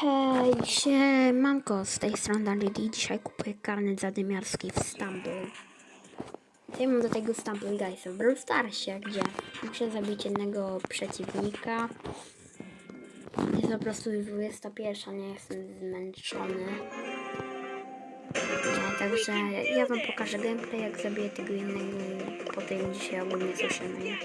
Hej, siemanko, z tej strony Dundee. Dzisiaj kupuję karnet zadymiarski w Stumble. Ja mam do tego Stumble Guysa w Starsie, gdzie muszę zabić jednego przeciwnika. Jest po prostu już 21, nie jestem zmęczony. Nie, także ja wam pokażę gameplay, jak zabiję tego jednego potem dzisiaj ogólnie słyszymy,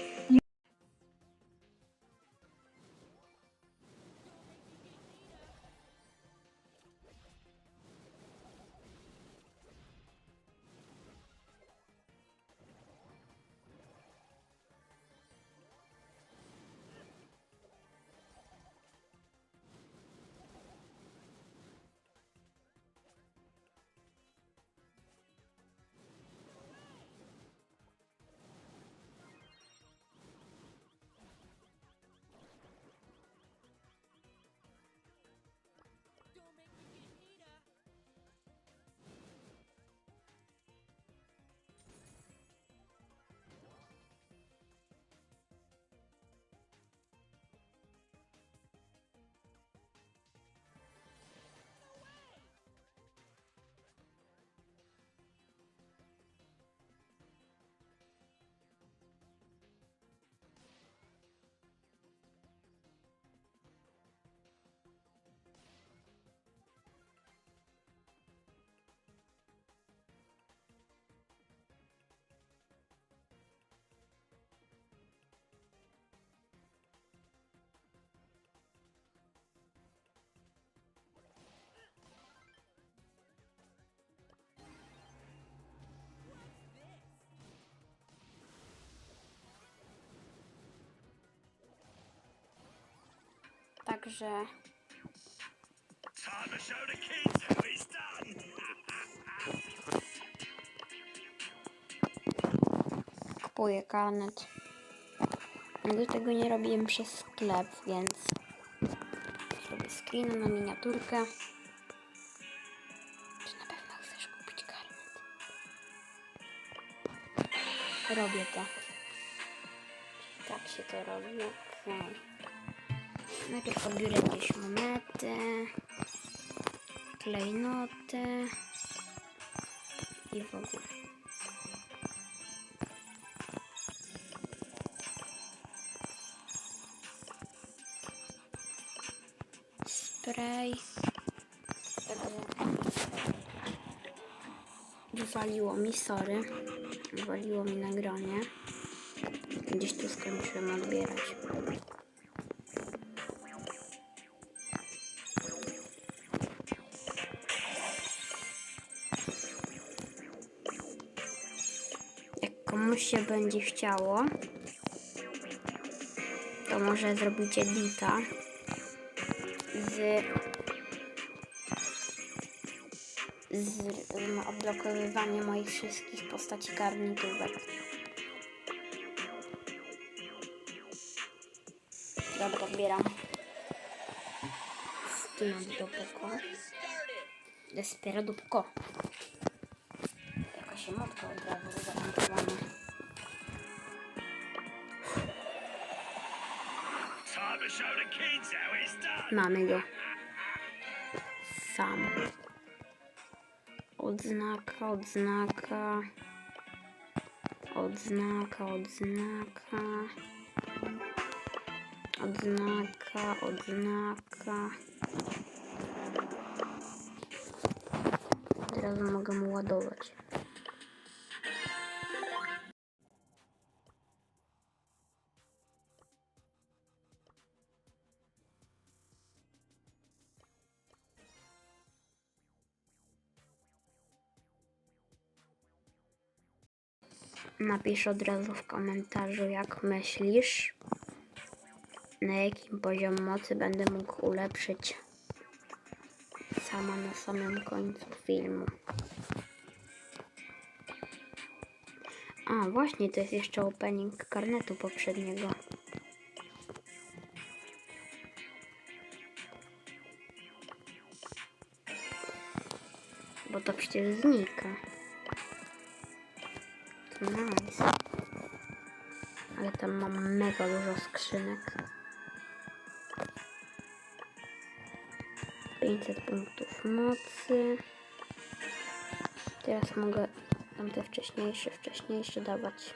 done. kupuję karnet. Nigdy tego nie robiłem przez sklep, więc zrobię screen na miniaturkę. Czy na pewno chcesz kupić karnet? Robię to. Tak się to robi. Okej. Najpierw odbiorę jakieś monety, klejnoty i w ogóle. spray. Wywaliło mi, sorry. Wywaliło mi nagranie. Gdzieś tu skończyłem odbierać. Się będzie chciało, to może zrobić edita z, z um, odblokowywaniem moich wszystkich postaci karnitówek. Dobra, odbieram. Stynąć do poko. Despera do poko. Jakaś emotka od razu Mamy go. Sam. Odznaka, odznaka. Odznaka, odznaka. Odznaka, odznaka. Teraz mogę mu ładować. Napisz od razu w komentarzu, jak myślisz, na jakim poziom mocy będę mógł ulepszyć sama na samym końcu filmu. A, właśnie, to jest jeszcze opening karnetu poprzedniego. Bo to przecież znika. Nice. Ale tam mam mega dużo skrzynek. 500 punktów mocy. Teraz mogę tamte wcześniejsze, wcześniejsze dawać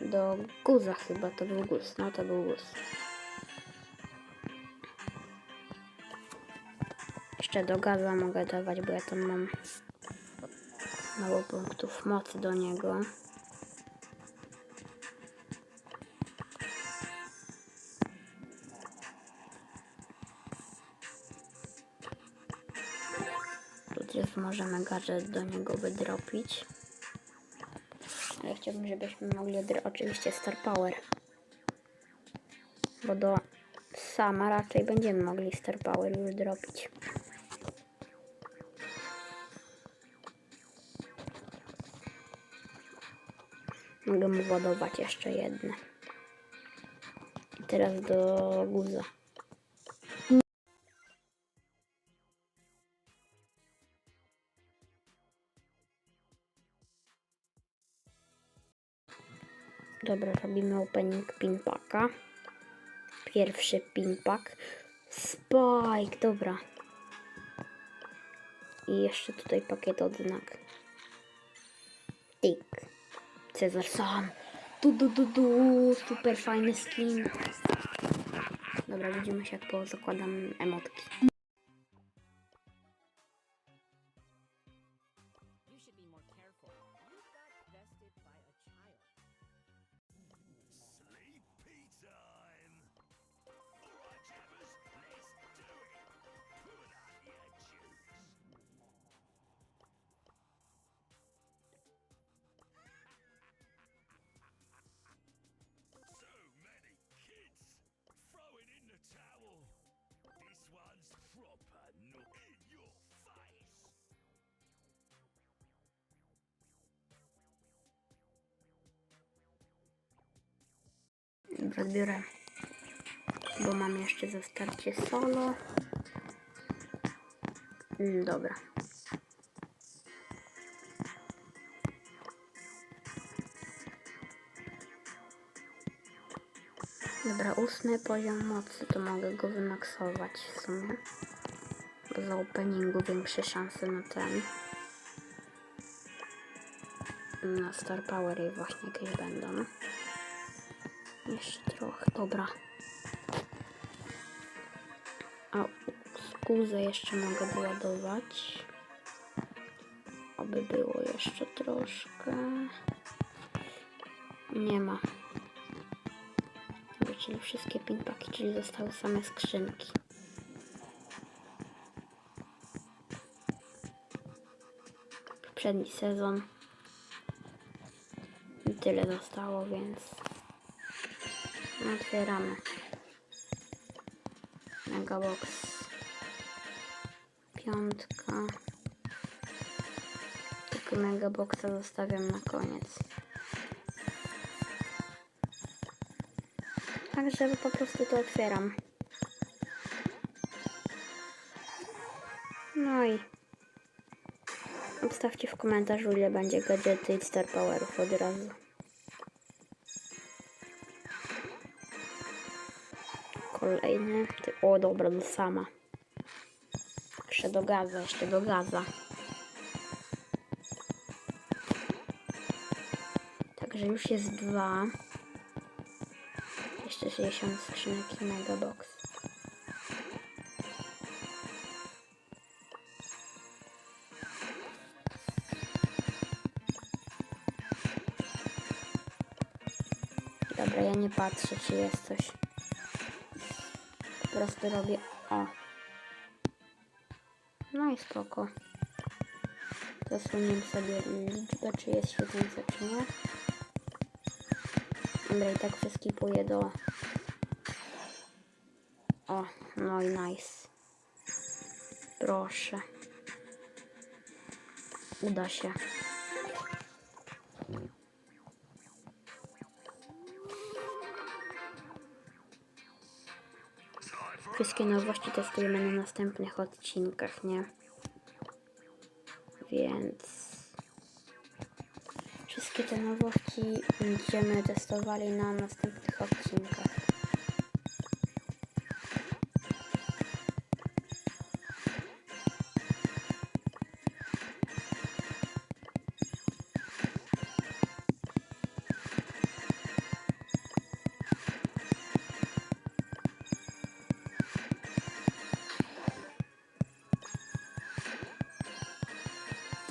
do guza chyba, to był guz, no to był guz. Jeszcze do gaza mogę dawać, bo ja tam mam mało punktów mocy do niego. Tu też możemy gadżet do niego wydropić. Ale chciałbym, żebyśmy mogli oczywiście Star Power. Bo do sama raczej będziemy mogli Star Power już. Mogę mu ładować jeszcze jedne. I teraz do guza. Dobra, robimy opening pinpacka. Pierwszy pinpack. Spike, dobra. I jeszcze tutaj pakiet odznak. Tik. Cezar sam. Du, du, du, du. Super fajny skin. Dobra, widzimy się jak po zakładam emotki. Dobra, zbiorę. Bo mam jeszcze ze starcie solo. Mm, Dobra. Dobra, ósmy poziom mocy, to mogę go wymaksować w sumie. Bo za openingu większe szanse na ten. Na Star Power właśnie jakieś będą. Jeszcze trochę, dobra. A skuzę jeszcze mogę wyładować. Oby było jeszcze troszkę. Nie ma. Dobra, czyli wszystkie pinpaki, czyli zostały same skrzynki. Poprzedni sezon. Tyle zostało, więc Otwieramy. Megabox. Piątka. Tylko megaboxa zostawiam na koniec. Także po prostu to otwieram. No i obstawcie w komentarzu ile będzie gadżety i Star Powerów od razu. Kolejny. Ty, o dobra, do sama. Jeszcze do gaza, jeszcze do gaza. Także już jest dwa. Jeszcze 60 skrzynek i megabox. Dobra, ja nie patrzę, czy jest coś. Prostu robię o. No i spoko. Zasłonię sobie liczbę, czy jest świecąca, czy nie. Dobra, i tak przeskipuję do... O, no i nice. Proszę. Uda się. Wszystkie nowości testujemy na następnych odcinkach, nie? Więc wszystkie te nowości będziemy testowali na następnych odcinkach.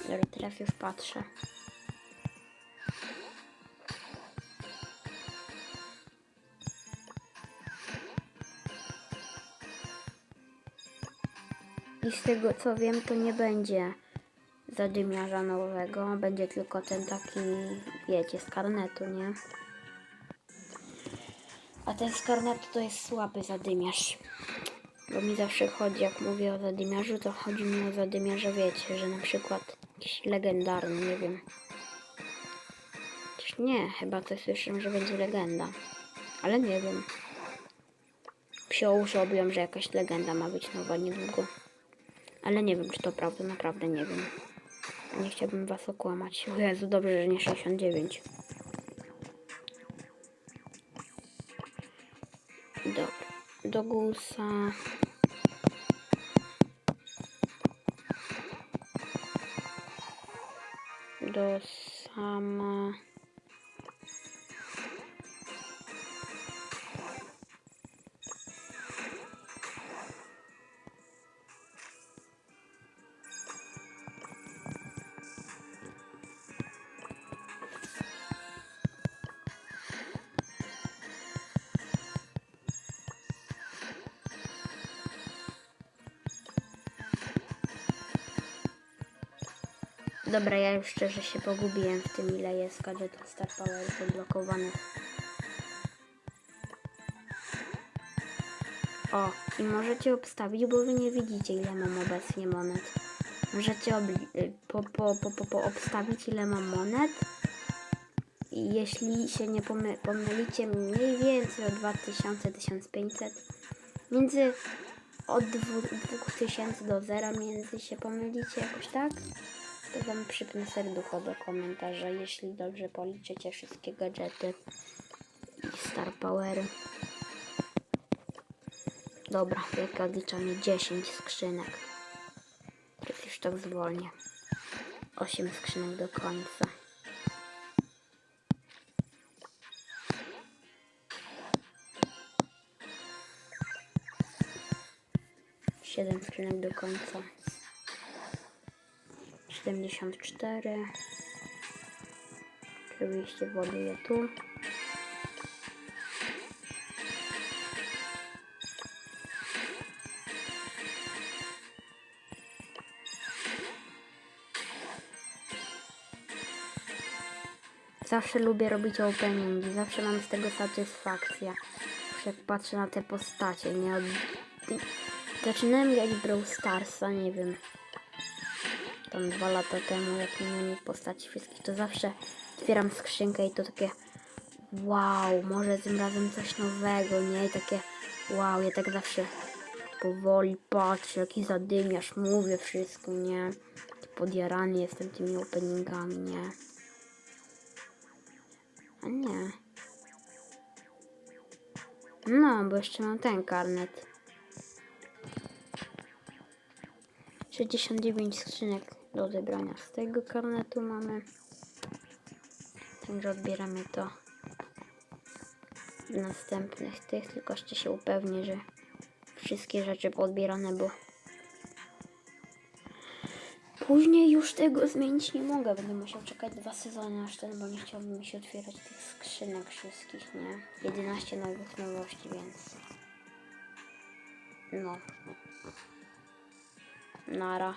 Teraz już patrzę. I z tego co wiem, to nie będzie zadymiarza nowego, będzie tylko ten taki, wiecie, z karnetu, nie? A ten z karnetu to jest słaby zadymiarz. Bo mi zawsze chodzi, jak mówię o zadymiarzu, to chodzi mi o zadymiarze, wiecie, że na przykład jakiś legendarny, nie wiem. Chociaż nie, chyba coś słyszę, że będzie legenda. Ale nie wiem. Psie uszy obiłam, że jakaś legenda ma być nowa niedługo. Ale nie wiem, czy to prawda, naprawdę nie wiem. Nie chciałbym was okłamać. O Jezu, dobrze, że nie 69. Dobra. Do gusa. Do sama. Dobra, ja już szczerze się pogubiłem w tym, ile jest gadżetów Star Power zablokowanych. O, i możecie obstawić, bo wy nie widzicie, ile mam obecnie monet. Możecie y, po, po, po, po, po obstawić, ile mam monet. I jeśli się nie pomy- pomylicie mniej więcej o 2000-1500, między od 2000 do 0 między się pomylicie jakoś tak, to wam przypnę serducho do komentarza, jeśli dobrze policzycie wszystkie gadżety i Star Powery. Dobra, jak odliczamy 10 skrzynek. Teraz już tak zwolnię. 8 skrzynek do końca. Siedem skrzynek do końca. 74 Oczywiście właduję tu. Zawsze lubię robić openingi, zawsze mam z tego satysfakcję. Jak patrzę na te postacie, nie od... Zaczynałem grać Brawl Starsa, nie wiem, tam dwa lata temu, jak nie miałem postaci wszystkich, to zawsze otwieram skrzynkę i to takie wow, może tym razem coś nowego, nie? I takie wow, ja tak zawsze powoli patrzę, jaki zadymiarz, mówię wszystko, nie? Podjarany jestem tymi openingami, nie? A nie. No, bo jeszcze mam ten karnet. 69 skrzynek do odebrania z tego karnetu mamy. Także odbieramy to w następnych tych, tylko jeszcze się upewnię, że wszystkie rzeczy poodbierane, bo później już tego zmienić nie mogę. Będę musiał czekać dwa sezony aż ten, bo nie chciałbym się otwierać tych skrzynek wszystkich, nie? 11 nowych nowości, więc no. Nara.